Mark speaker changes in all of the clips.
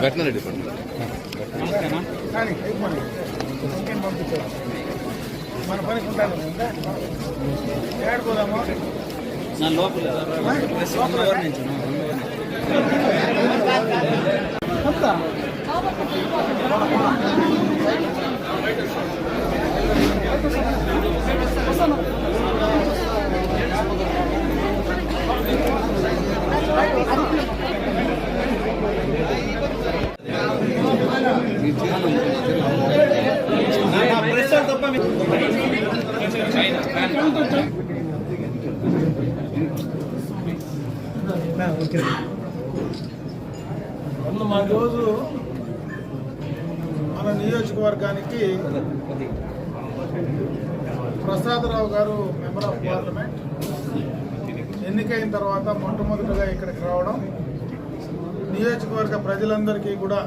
Speaker 1: ఘటనరెడ్డి
Speaker 2: veterinary
Speaker 1: మన పని ఉంటాను
Speaker 3: నా లోపల ప్రెస్
Speaker 1: どうしたの? ఎన్నికైన తర్వాత మొట్టమొదటిగా ఇక్కడికి రావడం నియోజకవర్గ ప్రజలందరికీ కూడా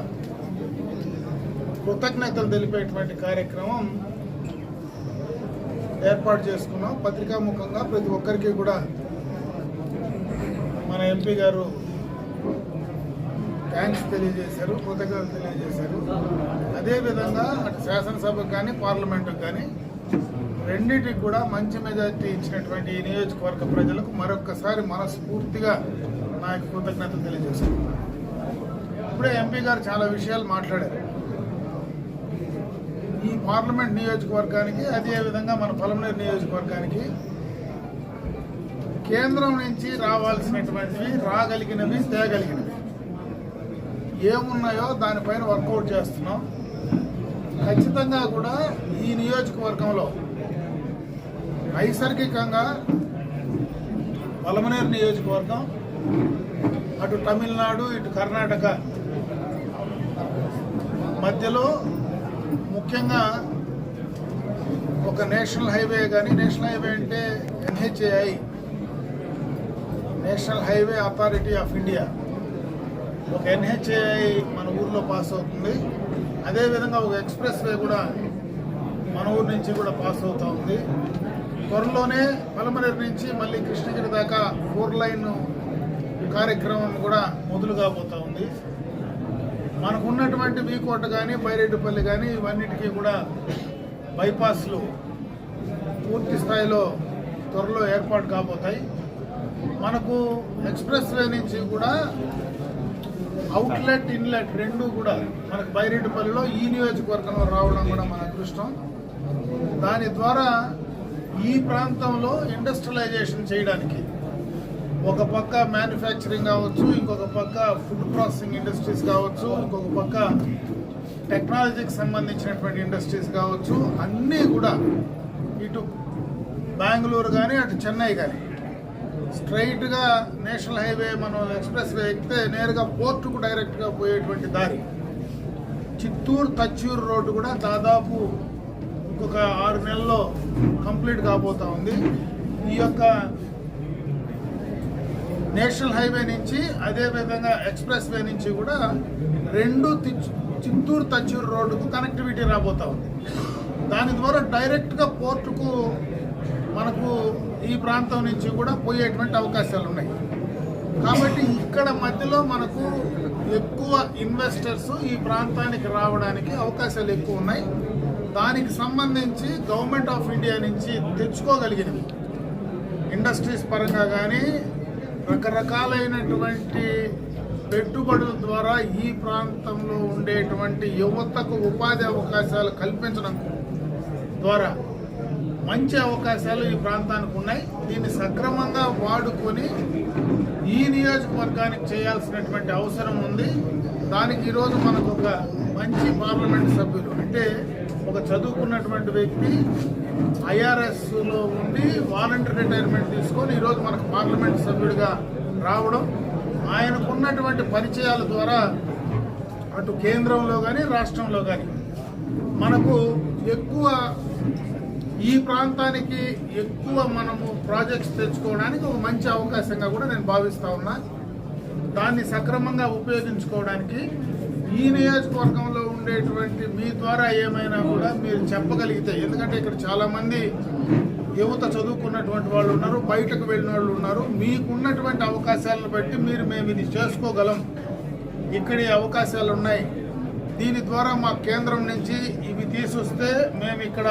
Speaker 1: కృతజ్ఞతలు తెలిపేటువంటి కార్యక్రమం ఏర్పాటు చేసుకున్నాం. పత్రికాముఖంగా ప్రతి ఒక్కరికి కూడా మన ఎంపీ గారు థ్యాంక్స్ తెలియజేశారు కృతజ్ఞతలు తెలియజేశారు. అదేవిధంగా అటు శాసనసభకు కానీ పార్లమెంటుకు కానీ రెండింటికి కూడా మంచి మెజార్టీ ఇచ్చినటువంటి ఈ నియోజకవర్గ ప్రజలకు మరొక్కసారి మనస్ఫూర్తిగా నా యొక్క కృతజ్ఞతలు తెలియజేస్తున్నాను. ఇప్పుడే ఎంపీ గారు చాలా విషయాలు మాట్లాడారు. ఈ పార్లమెంట్ నియోజకవర్గానికి అదేవిధంగా మన పలమనేరు నియోజకవర్గానికి కేంద్రం నుంచి రావాల్సినటువంటివి రాగలిగినవి తేగలిగినవి. ఏమున్నాయో దానిపైన వర్కౌట్ చేస్తున్నాం. ఖచ్చితంగా కూడా ఈ నియోజకవర్గంలో నైసర్గికంగా పలమనేరు నియోజకవర్గం అటు తమిళనాడు ఇటు కర్ణాటక మధ్యలో ముఖ్యంగా ఒక నేషనల్ హైవే కానీ నేషనల్ హైవే అంటే NHAI national highway authority of India. ఒక ఎన్హెచ్ఏఐ మన ఊర్లో పాస్ అవుతుంది. అదేవిధంగా ఒక ఎక్స్ప్రెస్ వే కూడా మన ఊరు నుంచి కూడా పాస్ అవుతూ ఉంది. త్వరలోనే పలమనేరు నుంచి మళ్ళీ కృష్ణగిరి దాకా ఫోర్ లైన్ కార్యక్రమం కూడా మొదలు కాబోతూ ఉంది. మనకు ఉన్నటువంటి వీకోట కానీ బైరెడ్డిపల్లి కానీ ఇవన్నిటికీ కూడా బైపాస్లు పూర్తి స్థాయిలో త్వరలో ఏర్పాటు కాబోతాయి. మనకు ఎక్స్ప్రెస్ వే నుంచి కూడా అవుట్లెట్ ఇన్లెట్ రెండు కూడా మనకు బైరెడ్డిపల్లిలో ఈ నియోజకవర్గంలో రావడం కూడా మన అదృష్టం. దాని ద్వారా ఈ ప్రాంతంలో ఇండస్ట్రియలైజేషన్ చేయడానికి ఒక పక్క మ్యానుఫ్యాక్చరింగ్ కావచ్చు ఇంకొక పక్క ఫుడ్ ప్రాసెసింగ్ ఇండస్ట్రీస్ కావచ్చు ఇంకొక పక్క టెక్నాలజీకి సంబంధించినటువంటి ఇండస్ట్రీస్ కావచ్చు అన్నీ కూడా ఇటు బెంగళూరు కానీ అటు చెన్నై కానీ స్ట్రైట్గా నేషనల్ హైవే మనం ఎక్స్ప్రెస్ వే ఎక్కితే నేరుగా పోర్టుకు డైరెక్ట్గా పోయేటువంటి దారి. చిత్తూరు తచ్చూరు రోడ్డు కూడా దాదాపు ఇంకొక ఆరు నెలల్లో కంప్లీట్ కాబోతా ఉంది. ఈ యొక్క నేషనల్ హైవే నుంచి అదేవిధంగా ఎక్స్ప్రెస్ వే నుంచి కూడా రెండు చిత్తూరు తచ్చూరు రోడ్డుకు కనెక్టివిటీ రాబోతా ఉంది. దాని ద్వారా డైరెక్ట్గా పోర్టుకు మనకు ఈ ప్రాంతం నుంచి కూడా పోయేటువంటి అవకాశాలు ఉన్నాయి కాబట్టి ఇక్కడ మధ్యలో మనకు ఎక్కువ ఇన్వెస్టర్స్ ఈ ప్రాంతానికి రావడానికి అవకాశాలు ఎక్కువ ఉన్నాయి. దానికి సంబంధించి గవర్నమెంట్ ఆఫ్ ఇండియా నుంచి తెచ్చుకోగలిగినవి. ఇండస్ట్రీస్ పరంగా కానీ రకరకాలైనటువంటి పెట్టుబడుల ద్వారా ఈ ప్రాంతంలో ఉండేటువంటి యువతకు ఉపాధి అవకాశాలు కల్పించడం ద్వారా మంచి అవకాశాలు ఈ ప్రాంతానికి ఉన్నాయి. దీన్ని సక్రమంగా వాడుకొని ఈ నియోజకవర్గానికి చేయాల్సినటువంటి అవసరం ఉంది. దానికి ఈరోజు మనకు ఒక మంచి పార్లమెంట్ సభ్యులు అంటే ఒక చదువుకున్నటువంటి వ్యక్తి ఐఆర్ఎస్లో ఉండి వాలంటీర్ రిటైర్మెంట్ తీసుకొని ఈరోజు మనకు పార్లమెంట్ సభ్యుడిగా రావడం ఆయనకున్నటువంటి పరిచయాల ద్వారా అటు కేంద్రంలో కానీ రాష్ట్రంలో కానీ మనకు ఎక్కువ ఈ ప్రాంతానికి ఎక్కువ మనము ప్రాజెక్ట్స్ తెచ్చుకోవడానికి ఒక మంచి అవకాశంగా కూడా నేను భావిస్తూ ఉన్నా. దాన్ని సక్రమంగా ఉపయోగించుకోవడానికి ఈ నియోజకవర్గంలో ఉండేటువంటి మీ ద్వారా ఏమైనా కూడా మీరు చెప్పగలిగితే ఎందుకంటే ఇక్కడ చాలామంది యువత చదువుకున్నటువంటి వాళ్ళు ఉన్నారు బయటకు వెళ్ళిన వాళ్ళు ఉన్నారు. మీకున్నటువంటి అవకాశాలను బట్టి మీరు మేము ఇది చేసుకోగలం. ఇక్కడ అవకాశాలు ఉన్నాయి. దీని ద్వారా మా కేంద్రం నుంచి ఇవి తీసుకొస్తే మేము ఇక్కడ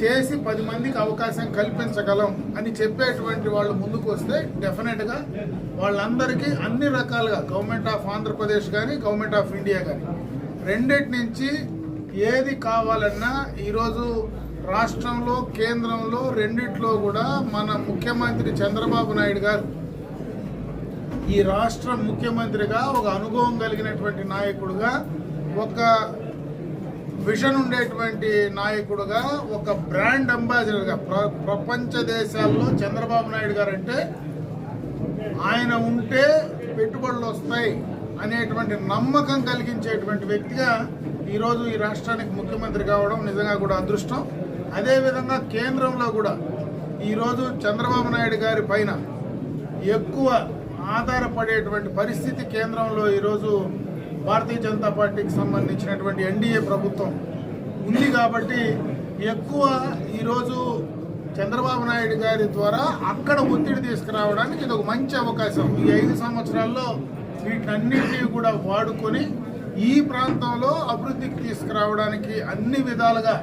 Speaker 1: చేసి పది మందికి అవకాశం కల్పించగలం అని చెప్పేటువంటి వాళ్ళు ముందుకు వస్తే డెఫినెట్గా వాళ్ళందరికీ అన్ని రకాలుగా గవర్నమెంట్ ఆఫ్ ఆంధ్రప్రదేశ్ కానీ గవర్నమెంట్ ఆఫ్ ఇండియా కానీ రెండిటి నుంచి ఏది కావాలన్నా ఈరోజు రాష్ట్రంలో కేంద్రంలో రెండిట్లో కూడా మన ముఖ్యమంత్రి చంద్రబాబు నాయుడు గారు ఈ రాష్ట్ర ముఖ్యమంత్రిగా ఒక అనుభవం కలిగినటువంటి నాయకుడుగా ఒక విషన్ ఉండేటువంటి నాయకుడుగా ఒక బ్రాండ్ అంబాసిడర్గా ప్ర ప్రపంచ దేశాల్లో చంద్రబాబు నాయుడు గారు అంటే ఆయన ఉంటే పెట్టుబడులు వస్తాయి. అనేటువంటి నమ్మకం కలిగించేటువంటి వ్యక్తిగా ఈరోజు ఈ రాష్ట్రానికి ముఖ్యమంత్రి కావడం నిజంగా కూడా అదృష్టం. అదేవిధంగా కేంద్రంలో కూడా ఈరోజు చంద్రబాబు నాయుడు గారి పైన ఎక్కువ ఆధారపడేటువంటి పరిస్థితి కేంద్రంలో ఈరోజు భారతీయ జనతా పార్టీకి సంబంధించినటువంటి ఎన్డీఏ ప్రభుత్వం ఉంది కాబట్టి ఎక్కువ ఈరోజు చంద్రబాబు నాయుడు గారి ద్వారా అక్కడ ఒత్తిడి తీసుకురావడానికి ఇది ఒక మంచి అవకాశం. ఈ ఐదు సంవత్సరాల్లో వీటన్నిటినీ కూడా వాడుకొని ఈ ప్రాంతంలో అభివృద్ధికి తీసుకురావడానికి అన్ని విధాలుగా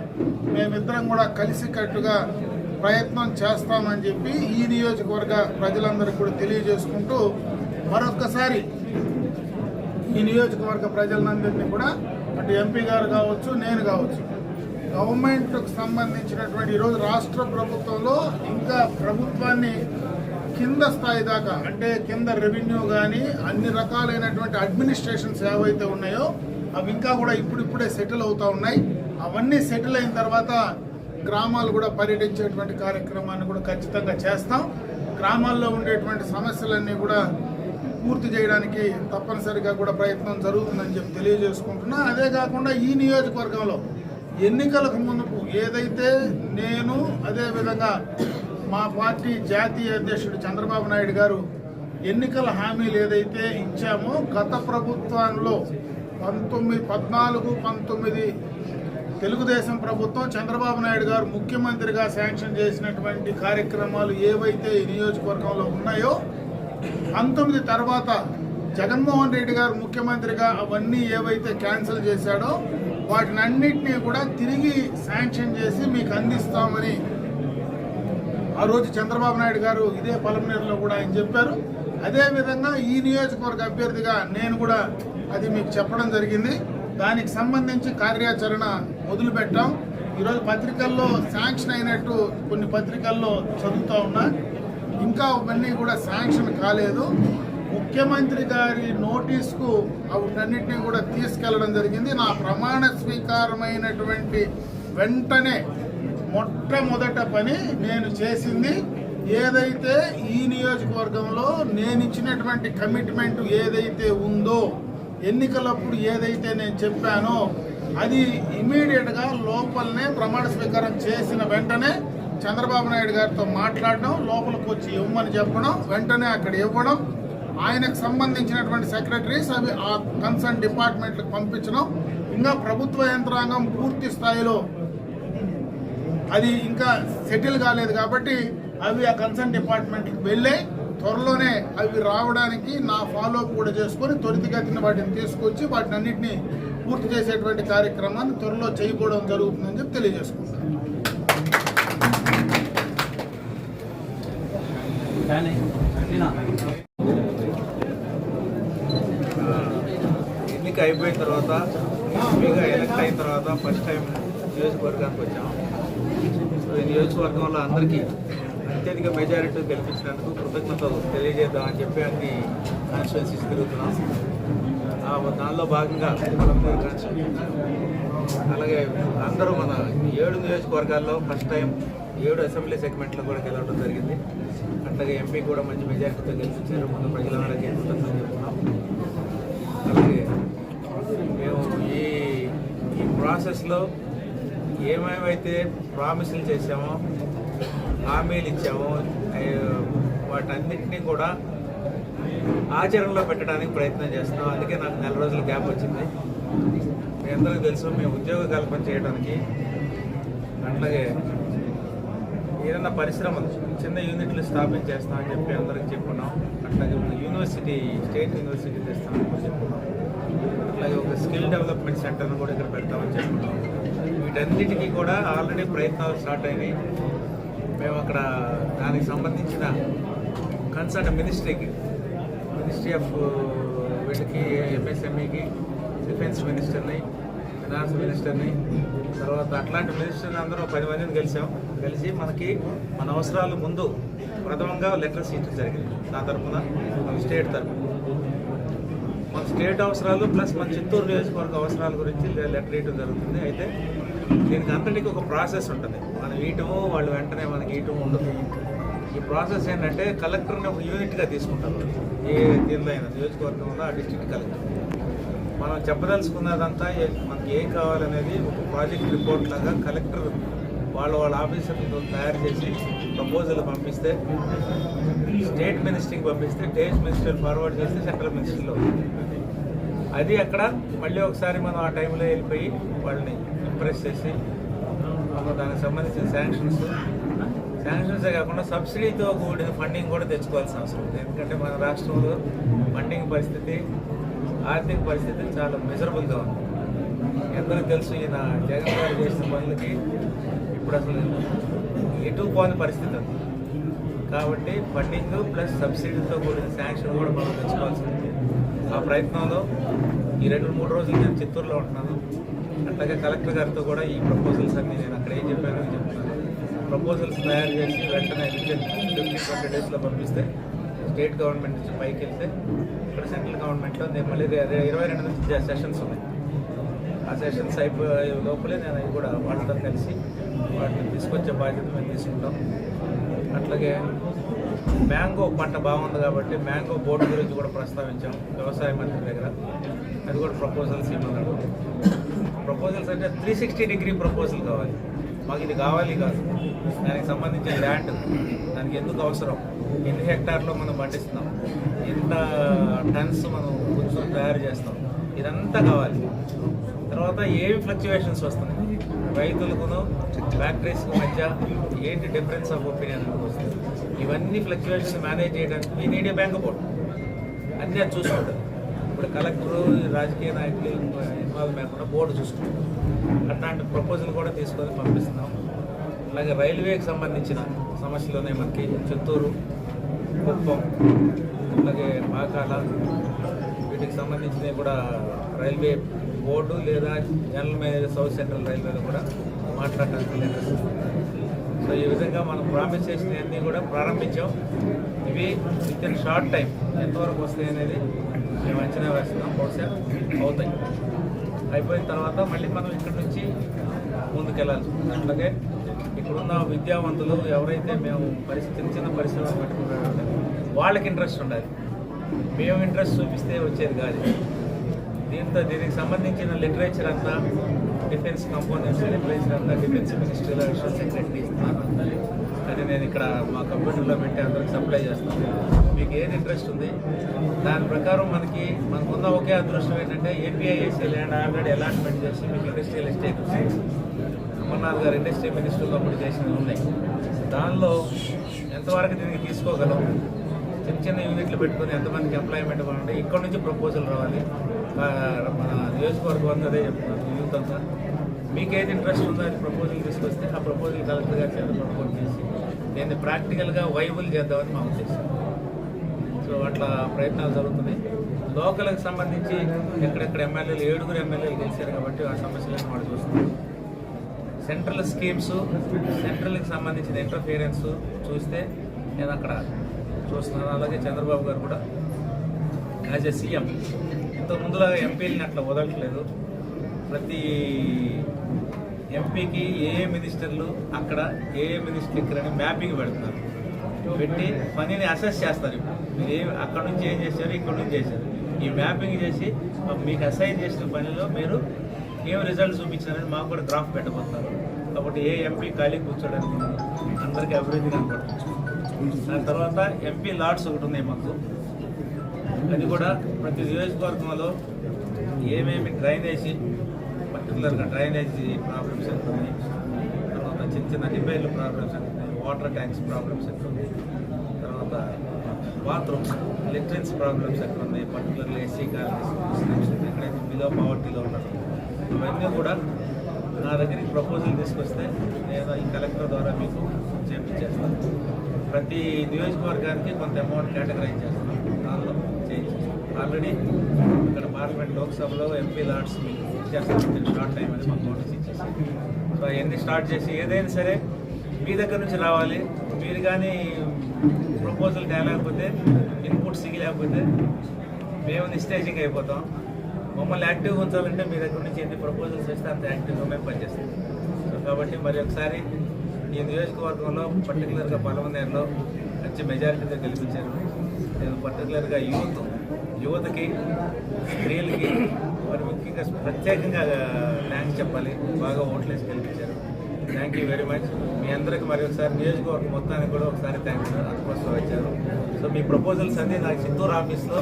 Speaker 1: మేమిద్దరం కూడా కలిసికట్టుగా ప్రయత్నం చేస్తామని చెప్పి ఈ నియోజకవర్గ ప్రజలందరికీ కూడా తెలియజేసుకుంటూ మరొక్కసారి ఈ నియోజకవర్గ ప్రజలందరినీ కూడా అటు ఎంపీ గారు కావచ్చు నేను కావచ్చు గవర్నమెంట్కు సంబంధించినటువంటి ఈరోజు రాష్ట్ర ప్రభుత్వంలో ఇంకా ప్రభుత్వాన్ని కింద స్థాయి దాకా అంటే కింద రెవెన్యూ కానీ అన్ని రకాలైనటువంటి అడ్మినిస్ట్రేషన్స్ ఏవైతే ఉన్నాయో అవి ఇంకా కూడా ఇప్పుడిప్పుడే సెటిల్ అవుతూ ఉన్నాయి. అవన్నీ సెటిల్ అయిన తర్వాత గ్రామాలు కూడా పర్యటించేటువంటి కార్యక్రమాన్ని కూడా ఖచ్చితంగా చేస్తాం. గ్రామాల్లో ఉండేటువంటి సమస్యలన్నీ కూడా పూర్తి చేయడానికి తప్పనిసరిగా కూడా ప్రయత్నం జరుగుతుందని చెప్పి తెలియజేసుకుంటున్నా. అదే కాకుండా ఈ నియోజకవర్గంలో ఎన్నికలకు ముందు ఏదైతే నేను అదే విధంగా మా పార్టీ జాతీయ అధ్యక్షుడు చంద్రబాబు నాయుడు గారు ఎన్నికల హామీలు ఏదైతే ఇచ్చామో గత ప్రభుత్వంలో పంతొమ్మిది పద్నాలుగు పంతొమ్మిది తెలుగుదేశం ప్రభుత్వం చంద్రబాబు నాయుడు గారు ముఖ్యమంత్రిగా శాంక్షన్ చేసినటువంటి కార్యక్రమాలు ఏవైతే ఈ నియోజకవర్గంలో ఉన్నాయో పంతొమ్మిది తర్వాత జగన్మోహన్ రెడ్డి గారు ముఖ్యమంత్రిగా అవన్నీ ఏవైతే క్యాన్సిల్ చేశాడో వాటినన్నింటినీ కూడా తిరిగి శాంక్షన్ చేసి మీకు అందిస్తామని ఆ రోజు చంద్రబాబు నాయుడు గారు ఇదే పలమనేరులో కూడా ఆయన చెప్పారు. అదేవిధంగా ఈ నియోజకవర్గ అభ్యర్థిగా నేను కూడా అది మీకు చెప్పడం జరిగింది. దానికి సంబంధించి కార్యాచరణ మొదలుపెట్టాం. ఈరోజు పత్రికల్లో శాంక్షన్ అయినట్టు కొన్ని పత్రికల్లో చదువుతూ ఉన్నా. ఇంకా అవన్నీ కూడా శాంక్షన్ కాలేదు. ముఖ్యమంత్రి గారి నోటీస్కు అవన్నింటినీ కూడా తీసుకెళ్ళడం జరిగింది. నా ప్రమాణ స్వీకారమైనటువంటి వెంటనే మొట్టమొదట పని నేను చేసింది ఏదైతే ఈ నియోజకవర్గంలో నేను ఇచ్చినటువంటి కమిట్మెంట్ ఏదైతే ఉందో ఎన్నికలప్పుడు ఏదైతే నేను చెప్పానో అది ఇమీడియట్గా లోపలనే ప్రమాణ స్వీకారం చేసిన వెంటనే చంద్రబాబు నాయుడు గారితో మాట్లాడడం లోపలికి వచ్చి ఇవ్వమని చెప్పడం వెంటనే అక్కడ ఇవ్వడం ఆయనకు సంబంధించినటువంటి సెక్రటరీస్ అవి ఆ కన్సర్న్ డిపార్ట్మెంట్లకు పంపించడం ఇంకా ప్రభుత్వ యంత్రాంగం పూర్తి స్థాయిలో అది ఇంకా సెటిల్ కాలేదు కాబట్టి అవి ఆ కన్సర్న్ డిపార్ట్మెంట్కి వెళ్ళాయి త్వరలోనే అవి రావడానికి నా ఫాలో కూడా చేసుకొని త్వరితగతిన వాటిని తీసుకొచ్చి వాటిని అన్నింటినీ పూర్తి చేసేటువంటి కార్యక్రమాన్ని త్వరలో చేయకపోవడం జరుగుతుందని చెప్పి తెలియజేసుకుంటాను
Speaker 2: ఎన్నిక అయిపోయిన తర్వాత ఎంపీగా ఎలక్ట్ అయిన తర్వాత ఫస్ట్ టైం నియోజకవర్గానికి వచ్చాం ఈ నియోజకవర్గంలో అందరికీ అత్యధిక మెజారిటీ గెలిపించినందుకు కృతజ్ఞతలు తెలియజేద్దామని చెప్పి అన్ని కాన్స్టిట్యున్సీస్ తిరుగుతున్నాం. దానిలో భాగంగా కాన్స్టిట్యున్సీ అలాగే అందరూ మన ఏడు నియోజకవర్గాల్లో ఫస్ట్ టైం ఏడు అసెంబ్లీ సెగ్మెంట్లో కూడా గెలవడం జరిగింది. అట్లాగే ఎంపీ కూడా మంచి మెజారిటీతో గెలిపించారు. ముందు ప్రజలందరికీ కృతజ్ఞతలు చెప్తున్నాం. అలాగే మేము ఈ ఈ ప్రాసెస్లో ఏమేమైతే ప్రామిసులు చేసామో హామీలు ఇచ్చామో వాటన్నింటినీ వాటన్నిటినీ కూడా ఆచరణలో పెట్టడానికి ప్రయత్నం చేస్తున్నాం. అందుకే నాకు నెల రోజుల గ్యాప్ వచ్చింది. మీ అందరికీ తెలుసు మేము ఉద్యోగ కల్పన చేయడానికి అట్లాగే ఏదైనా పరిశ్రమలు చిన్న యూనిట్లు స్థాపించేస్తామని చెప్పి అందరికి చెప్పుకున్నాం. అట్లాగే ఒక యూనివర్సిటీ స్టేట్ యూనివర్సిటీ తెస్తామని చెప్పుకున్నాం. అట్లాగే ఒక స్కిల్ డెవలప్మెంట్ సెంటర్ను కూడా ఇక్కడ పెడతామని చెప్పున్నాం వీటన్నిటికీ కూడా ఆల్రెడీ ప్రయత్నాలు స్టార్ట్ అయినాయి. మేము అక్కడ దానికి సంబంధించిన కన్సర్న్ మినిస్ట్రీకి మినిస్ట్రీ ఆఫ్ వీటికి ఎంఎస్ఎంఈకి డిఫెన్స్ మినిస్టర్ని ఫినాన్స్ మినిస్టర్ని తర్వాత అట్లాంటి మినిస్టర్ని అందరూ పది మందిని కలిసాం. కలిసి మనకి మన అవసరాలు ముందు ప్రథమంగా లెటర్స్ ఇచ్చడం జరిగింది. నా తరఫున మన స్టేట్ తరఫున మన స్టేట్ అవసరాలు ప్లస్ మన చిత్తూరు నియోజకవర్గ అవసరాల గురించి లెటర్ ఇవ్వడం జరుగుతుంది. అయితే దీనికి అంతటికి ఒక ప్రాసెస్ ఉంటుంది. మనం ఇయటము వాళ్ళు వెంటనే మనకి ఇయటం ఉండదు. ఈ ప్రాసెస్ ఏంటంటే కలెక్టర్ని ఒక యూనిట్గా తీసుకుంటారు. ఏ దీనిలో అయినా ఉందో ఆ డిస్ట్రిక్ట్ కలెక్టర్. మనం చెప్పదలుచుకున్నదంతా మనకి ఏం కావాలనేది ఒక ప్రాజెక్ట్ రిపోర్ట్ లాగా కలెక్టర్ వాళ్ళ వాళ్ళ ఆఫీసర్లతో తయారు చేసి ప్రపోజల్ పంపిస్తే స్టేట్ మినిస్ట్రీకి పంపిస్తే స్టేట్ మినిస్టర్ ఫార్వర్డ్ చేస్తే సెంట్రల్ మినిస్టర్లో. అది అక్కడ మళ్ళీ ఒకసారి మనం ఆ టైంలో వెళ్ళిపోయి వాళ్ళని ఇంప్రెస్ చేసి దానికి సంబంధించిన శాంక్షన్స్ శాంక్షన్సే కాకుండా సబ్సిడీతో కూడిన ఫండింగ్ కూడా తెచ్చుకోవాల్సిన అవసరం ఉంది. ఎందుకంటే మన రాష్ట్రంలో ఫండింగ్ పరిస్థితి ఆర్థిక పరిస్థితి చాలా మిజరబుల్గా ఉంది. ఎందరికీ తెలుసు ఈయన జగన్ గారు చేసిన పనులకి ఇప్పుడు అసలు ఎటు పోని పరిస్థితి ఉంది కాబట్టి ఫండింగ్ ప్లస్ సబ్సిడీతో కూడిన శాంక్షన్ కూడా మనం తెచ్చుకోవాల్సింది. ఆ ప్రయత్నంలో ఈ రెండు మూడు రోజులు నేను చిత్తూరులో ఉంటున్నాను. అట్లాగే కలెక్టర్ గారితో కూడా ఈ ప్రపోజల్స్ అన్నీ నేను అక్కడ ఏం చెప్పాను అని చెప్తున్నాను ప్రపోజల్స్ తయారు చేసి వెంటనే ఫిఫ్టీన్ ట్వంటీ డేస్లో పంపిస్తే స్టేట్ గవర్నమెంట్ నుంచి పైకి వెళ్తే ఇక్కడ సెంట్రల్ గవర్నమెంట్లో నేను మళ్ళీ ఇరవై రెండు నుంచి సెషన్స్ ఉన్నాయి. ఆ సెషన్స్ అయిపోయే లోపలే నేను అవి కూడా వాళ్ళతో కలిసి వాటిని తీసుకొచ్చే బాధ్యత మేము తీసుకుంటాం. అట్లాగే మ్యాంగో పంట బాగుంది కాబట్టి మ్యాంగో బోర్డు గురించి కూడా ప్రస్తావించాం వ్యవసాయ మంత్రి దగ్గర. అది కూడా ప్రపోజల్స్ ఇవ్వమన్నాడు ప్రపోజల్స్ అంటే త్రీ సిక్స్టీ డిగ్రీ ప్రపోజల్ కావాలి. మాకు ఇది కావాలి కాదు. దానికి సంబంధించిన ల్యాండ్ దానికి ఎందుకు అవసరం? ఎన్ని హెక్టార్లో మనం పండిస్తున్నాం? ఎంత టన్స్ మనం కొంచెం తయారు చేస్తాం ఇదంతా కావాలి. తర్వాత ఏమి ఫ్లక్చువేషన్స్ వస్తున్నాయి? రైతులకును ఫ్యాక్టరీస్కు మధ్య ఏంటి డిఫరెన్స్ ఆఫ్ ఒపీనియన్ ఇవన్నీ ఫ్లక్చువేషన్ మేనేజ్ చేయడానికి మీ నీడే బ్యాంక్ బోర్డ్ అన్నీ అది చూసుకుంటారు ఇప్పుడు కలెక్టరు రాజకీయ నాయకులు ఇన్వాల్వ్ లేకుండా బోర్డు చూసుకుంటారు. అట్లాంటి ప్రపోజల్ కూడా తీసుకొని పంపిస్తున్నాం. అలాగే రైల్వేకి సంబంధించిన సమస్యలు ఉన్నాయి మనకి చిత్తూరు కుప్పం అలాగే పాకాల వీటికి సంబంధించినవి కూడా రైల్వే బోర్డు లేదా జనరల్ మేనేజర్ సౌత్ సెంట్రల్ రైల్వేలో కూడా మాట్లాడడానికి లేదా సో ఈ విధంగా మనం ప్రామిస్ చేసినవన్నీ కూడా ప్రారంభించాం. ఇవి విత్ ఇన్ షార్ట్ టైం. ఎంతవరకు వస్తాయి అనేది మేము అంచనా వేస్తున్నాం. బహుశా అవుతాయి. అయిపోయిన తర్వాత మళ్ళీ మనం ఇక్కడ నుంచి ముందుకెళ్ళాలి. అట్లాగే ఇక్కడున్న విద్యావంతులు ఎవరైతే మేము పరిస్థితి చిన్న చిన్న పరిశ్రమలు వాళ్ళకి ఇంట్రెస్ట్ ఉండాలి. మేము ఇంట్రెస్ట్ చూపిస్తే వచ్చేది కాదు. దీంతో దీనికి సంబంధించిన లిటరేచర్ అంతా డిఫెన్స్ కంపోనెంట్స్ లిటరేచర్ అంతా డిఫెన్స్ మినిస్ట్రీలో అడిషనల్ సెక్రటరీ అది నేను ఇక్కడ మా కంప్యూటర్లో పెట్టి అందరికి సప్లై చేస్తాను. మీకు ఏది ఇంట్రెస్ట్ ఉంది? దాని ప్రకారం మనకి మనకున్న ఒకే అదృష్టం ఏంటంటే ఏపీఐఎస్సీ ల్యాండ్ ఆల్రెడీ అలాట్మెంట్ చేసి మీకు ఇండస్ట్రియల్ ఎస్టేట్ అమర్నాథ్ గారు ఇండస్ట్రీ మినిస్టర్లో అప్పుడు చేసినవి ఉన్నాయి. దానిలో ఎంతవరకు దీనికి తీసుకోగలం? చిన్న చిన్న యూనిట్లు పెట్టుకొని ఎంతమందికి ఎంప్లాయ్మెంట్ ఇవ్వాలంటే ఇక్కడ నుంచి ప్రపోజల్ రావాలి. మన నియోజకవర్గం అంతా అదే చెప్తున్నాను యూత్ అంతా. మీకు ఏది ఇంట్రెస్ట్ ఉందో అది ప్రపోజల్ తీసుకొస్తే ఆ ప్రపోజల్ కలెక్టర్ గారి చేత ప్రపోజ్ చేసి దీన్ని ప్రాక్టికల్గా వైబుల్ చేద్దామని మా ఉద్దేశం. సో అట్లా ప్రయత్నాలు జరుగుతున్నాయి. లోకల్కి సంబంధించి ఎక్కడెక్కడ ఎమ్మెల్యేలు ఏడుగురు ఎమ్మెల్యేలు గెలిచారు కాబట్టి ఆ సమస్యలను వాళ్ళు చూస్తున్నారు. సెంట్రల్ స్కీమ్స్ సెంట్రల్కి సంబంధించిన ఇంటర్ఫియరెన్స్ చూస్తే నేను అక్కడ చూస్తున్నాను అలాగే చంద్రబాబు గారు కూడా. యాజ్ ఎ సీఎం ఇంత ముందులాగా ఎంపీలని అట్లా వదలట్లేదు. ప్రతి ఎంపీకి ఏ ఏ మినిస్టర్లు అక్కడ ఏ ఏ మినిస్టర్ ఇక్కడ మ్యాపింగ్ పెడుతున్నారు. పెట్టి పనిని అసెస్ చేస్తారు ఇప్పుడు. మీరు ఏం అక్కడ నుంచి ఏం చేశారు ఇక్కడ నుంచి చేశారు. ఈ మ్యాపింగ్ చేసి మీకు అసైన్ చేసిన పనిలో మీరు ఏం రిజల్ట్ చూపించారని మాకు కూడా గ్రాఫ్ పెట్టబోతున్నారు. కాబట్టి ఏ ఎంపీ ఖాళీ కూర్చోడానికి అందరికీ అభివృద్ధి కనపడుతుంది. దాని తర్వాత ఎంపీ లాడ్స్ ఒకటి ఉన్నాయి మాకు. అది కూడా ప్రతి నియోజకవర్గంలో ఏమేమి డ్రైనేజీ పర్టికులర్గా డ్రైనేజ్ ప్రాబ్లమ్స్ ఎంత ఉన్నాయి? తర్వాత చిన్న చిన్న డిబైల్ ప్రాబ్లమ్స్ ఎంత వాటర్ ట్యాంక్స్ ప్రాబ్లమ్స్ ఎంత తర్వాత బాత్రూమ్స్ లెట్రిన్స్ ప్రాబ్లమ్స్ ఎక్కడ ఉన్నాయి? పర్టికులర్లీ ఎస్సీ కాలనీస్ ఎక్కడైతే బిలో పవర్టీలో ఉన్నారు అవన్నీ కూడా నా దగ్గరికి ప్రపోజల్ తీసుకొస్తే నేను ఈ కలెక్టర్ ద్వారా మీకు చేపించేస్తాను ప్రతి నియోజకవర్గానికి కొంత అమౌంట్ కేటగరైజ్ చేస్తున్నాం. దానిలో చేయించేస్తాను ఆల్రెడీ ఇక్కడ పార్లమెంట్ లోక్సభలో ఎంపీ లాట్స్ ఇచ్చేస్తాం షార్ట్ టైం అని మాకు నోటీస్ ఇచ్చేసి సో అవన్నీ స్టార్ట్ చేసి ఏదైనా సరే మీ దగ్గర నుంచి రావాలి. మీరు కానీ ప్రపోజల్ తేలేకపోతే ఇన్పుట్స్ లేకపోతే మేము నిస్టేజింగ్ అయిపోతాం. మమ్మల్ని యాక్టివ్గా ఉంచాలంటే మీ దగ్గర నుంచి ఎన్ని ప్రపోజల్స్ చేస్తే అంత యాక్టివ్గా మేము పనిచేస్తాం. సో కాబట్టి మరి ఒకసారి ఈ నియోజకవర్గంలో పర్టికులర్గా పలవనేరులో మంచి మెజారిటీతో గెలిపించారు. నేను పర్టికులర్గా యూత్ యువతకి స్త్రీలకి మరి ముఖ్యంగా ప్రత్యేకంగా థ్యాంక్స్ చెప్పాలి. బాగా ఓట్లేసి గెలిపించారు. థ్యాంక్ యూ వెరీ మచ్ మీ అందరికి మరి ఒకసారి నియోజకవర్గం మొత్తానికి కూడా ఒకసారి థ్యాంక్స్ అందుకోసం వచ్చారు సో మీ ప్రపోజల్స్ అన్ని నాకు చిత్తూరు ఆఫీస్లో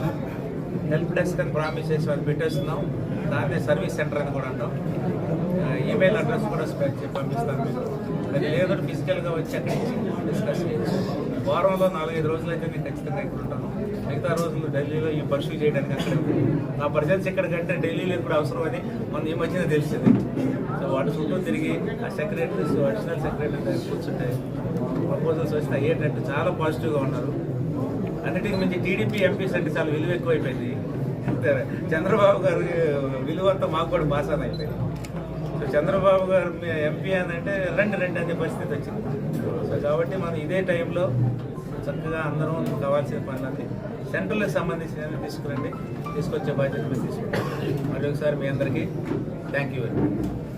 Speaker 2: హెల్ప్ డెస్క్ అని ప్రామిస్ చేసి అది పెట్టేస్తున్నాం. దాన్ని సర్వీస్ సెంటర్ అని కూడా అంటాం. ఈమెయిల్ అడ్రస్ కూడా పంపిస్తాను మీకు. మరి లేదంటే ఫిజికల్గా వచ్చి అక్కడి నుంచి డిస్కస్ చేయొచ్చు. వారంలో నాలుగైదు రోజులు అయితే నేను ఖచ్చితంగా ఇక్కడ ఉంటాను. మిగతా రోజులు ఢిల్లీలో ఈ పర్సూ చేయడానికి అక్కడ నా ప్రజెన్స్ ఇక్కడ కంటే ఢిల్లీలో ఇప్పుడు అవసరం అని మనం ఈ మధ్యన తెలిసింది. సో వాటి చుట్టూ తిరిగి ఆ సెక్రటరీస్ అడిషనల్ సెక్రటరీ కూర్చుంటే ప్రపోజల్స్ వస్తే అయ్యేటట్టు చాలా పాజిటివ్గా ఉన్నారు. అన్నిటికీ మించి టీడీపీ ఎంపీస్ అంటే చాలా విలువ ఎక్కువైపోయింది. చంద్రబాబు గారి విలువ అంతా మాకు కూడా బాసాన్ అయిపోయింది. చంద్రబాబు గారు ఎంపీ అని అంటే రండి రండి అనే పరిస్థితి వచ్చింది. సో కాబట్టి మనం ఇదే టైంలో చక్కగా అందరం కావాల్సిన పనులన్నీ సెంట్రల్కి సంబంధించిన తీసుకురండి. తీసుకొచ్చే బాధ్యత మీరు తీసుకుంటాం మరి ఒకసారి మీ అందరికీ థ్యాంక్ యూ వెరీ మచ్